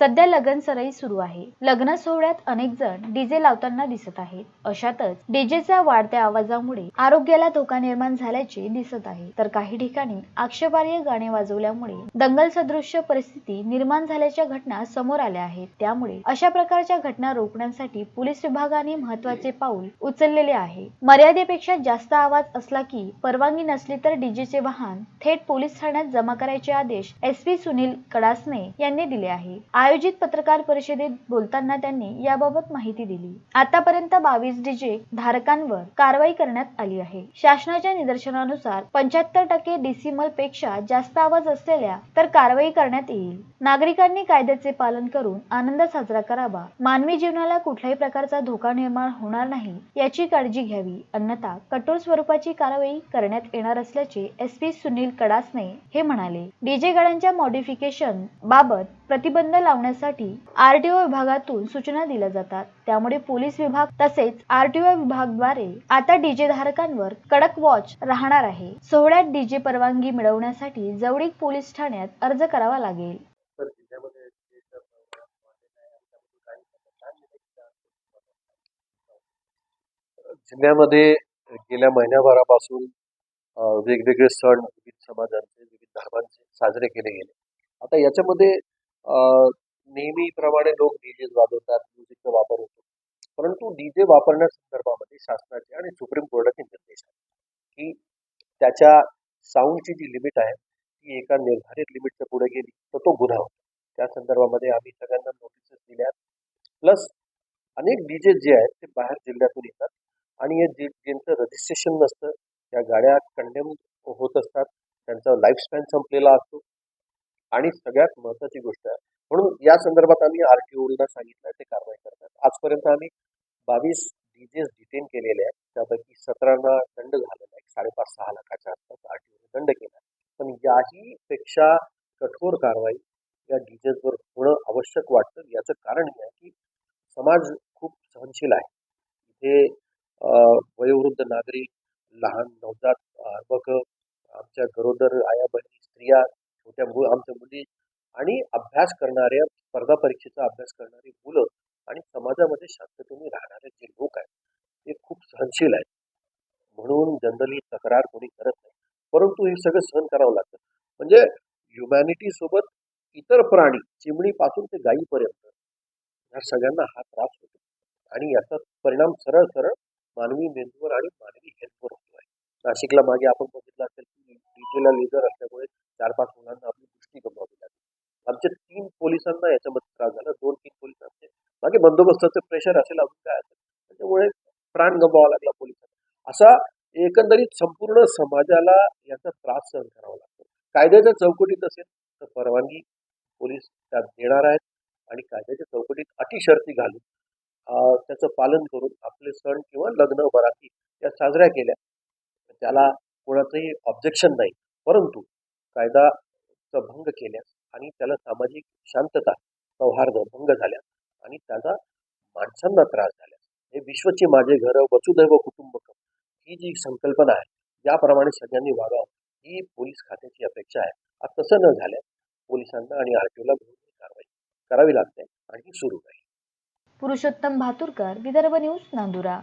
सध्या लग्न सराई सुरू आहे. लग्न सोहळ्यात अनेक जण डीजे लावताना दिसत आहेत. अशातच डीजेच्या वाढत्या आवाजामुळे आरोग्याला धोका निर्माण झाल्याचे दिसत आहे. तर काही ठिकाणी आक्षेपार्ह गाणे वाजवल्यामुळे दंगल सदृश्य परिस्थिती निर्माण झाल्याच्या घटना समोर आल्या आहेत. त्यामुळे अशा प्रकारच्या घटना रोखण्यासाठी पोलीस विभागाने महत्त्वाचे पाऊल उचललेले आहे. मर्यादेपेक्षा जास्त आवाज असला की परवानगी नसली तर डीजेचे वाहन थेट पोलीस ठाण्यात जमा करायचे आदेश एस पी सुनील कडासने यांनी दिले आहे. आयोजित पत्रकार परिषदेत बोलताना त्यांनी याबाबत माहिती दिली. आतापर्यंत बावीस डीजे धारकांवर कारवाई करण्यात आली आहे. शासनाच्या निदर्शनानुसार पंच्याहत्तर टक्के डिसिमलपेक्षा जास्त आवाज असलेल्या तर कारवाई करण्यात येईल. नागरिकांनी कायद्याचे पालन करून आनंद साजरा करावा. मानवी जीवनाला कुठल्याही प्रकारचा धोका निर्माण होणार नाही याची काळजी घ्यावी. अन्यथा कठोर स्वरूपाची कारवाई करण्यात येणार असल्याचे एस पी सुनील कडासने हे म्हणाले. डीजे गाड्यांच्या मॉडिफिकेशन बाबत प्रतिबंध लावण्यासाठी आरटीओ विभागातून सूचना दिल्या जातात. त्यामुळे पोलीस विभाग तसेच आरटीओ विभागाद्वारे आता डीजे धारकांवर कडक वॉच राहणार आहे. सोहळ्यात डीजे परवानगी मिळवण्यासाठी जवळीक पोलीस ठाण्यात अर्ज करावा लागेल. जिल्ह्यामध्ये गेल्या महिन्याभरापासून अ, वेगवेगळे सण विविध समाजांचे विविध धर्मांचे साजरे केले गेले. आता याच्यामध्ये नेहमीप्रमाणे लोक डीजे वाजवतात म्युझिकचा वापर होतो. परंतु डीजे वापरण्यासंदर्भामध्ये शासनाचे आणि सुप्रीम कोर्टाचे निर्देश आहेत की त्याच्या साऊंडची जी लिमिट आहे ती एका निर्धारित लिमिटच्या पुढे गेली तर तो गुन्हा होतो. त्या संदर्भामध्ये आम्ही सगळ्यांना नोटिसेस दिल्या प्लस अनेक डीजे जे आहेत ते बाहेर जिल्ह्यातून येतात आणि हे जे ज्यांचं रजिस्ट्रेशन नसतं त्या गाड्या कंडेम होत असतात. त्यांचा लाईफ स्पॅन संपलेला असतो. आणि सगळ्यात महत्त्वाची गोष्ट आहे. म्हणून या संदर्भात आम्ही आर टी ओला सांगितलं आहे ते कारवाई करतात. आजपर्यंत आम्ही बावीस डीजेस डिटेन केलेले आहेत. त्यापैकी सतरांना दंड झालेला आहे. साडेपाच सहा लाखाच्या आसपास आर टी ओने दंड केला आहे. पण याही पेक्षा कठोर कारवाई या डीजेसवर होणं आवश्यक वाटतं. याचं कारण हे आहे की समाज खूप सहनशील आहे. इथे वयोवृद्ध नागरिक लहान नवजात अर्भक आमच्या गरोदर आया बहिणी स्त्रिया छोट्या मु आमच्या मुली आणि अभ्यास करणाऱ्या स्पर्धा परीक्षेचा अभ्यास करणारी मुलं आणि समाजामध्ये शांततेने राहणारे जे लोक आहेत ते खूप सहनशील आहेत. म्हणून जनरली तक्रार कोणी करत नाही. परंतु हे सगळं सहन करावं लागतं. म्हणजे ह्युमॅनिटी सोबत इतर प्राणी चिमणीपासून ते गायीपर्यंत या सगळ्यांना हा त्रास होतो. आणि याचा परिणाम सरळ सरळ मानवी मेंदूवर आणि मानवी हेल्थवर होतो आहे. नाशिकला मागे आपण बघितलं असेल की डीजेला लेझर असल्यामुळे चार पाच मुलांना आपली दृष्टी गमवावी लागली. आमच्या तीन पोलिसांना याच्यामध्ये त्रास झाला. दोन तीन पोलिसांचे मागे बंदोबस्ताचं प्रेशर असेल अजून काय असेल. त्याच्यामुळे प्राण गमवावा लागला पोलिसांना. असा एकंदरीत संपूर्ण समाजाला याचा त्रास सहन करावा लागतो. कायद्याच्या चौकटीत असेल तर परवानगी पोलीस त्यात देणार आहेत. आणि कायद्याच्या चौकटीत अटी शर्ती घालून त्याचं पालन करून आपले सण किंवा लग्न बराती या साजऱ्या केल्या. त्याला कोणाचंही ऑब्जेक्शन नाही. परंतु कायदाचा भंग केल्यास आणि त्याला सामाजिक शांतता सौहार्द भंग झाल्यास आणि त्याचा माणसांना त्रास झाल्यास. हे विश्वचे माझे घर वसुदैव कुटुंबकम ही जी संकल्पना आहे ज्याप्रमाणे सगळ्यांनी वागावं ही पोलीस खात्याची अपेक्षा आहे. आता तसं न झाल्यास पोलिसांना आणि आरटीओला कारवाई करावी लागते आणि सुरू राहील. पुरुषोत्तम भातुरकर विदर्भ न्यूज नांदुरा.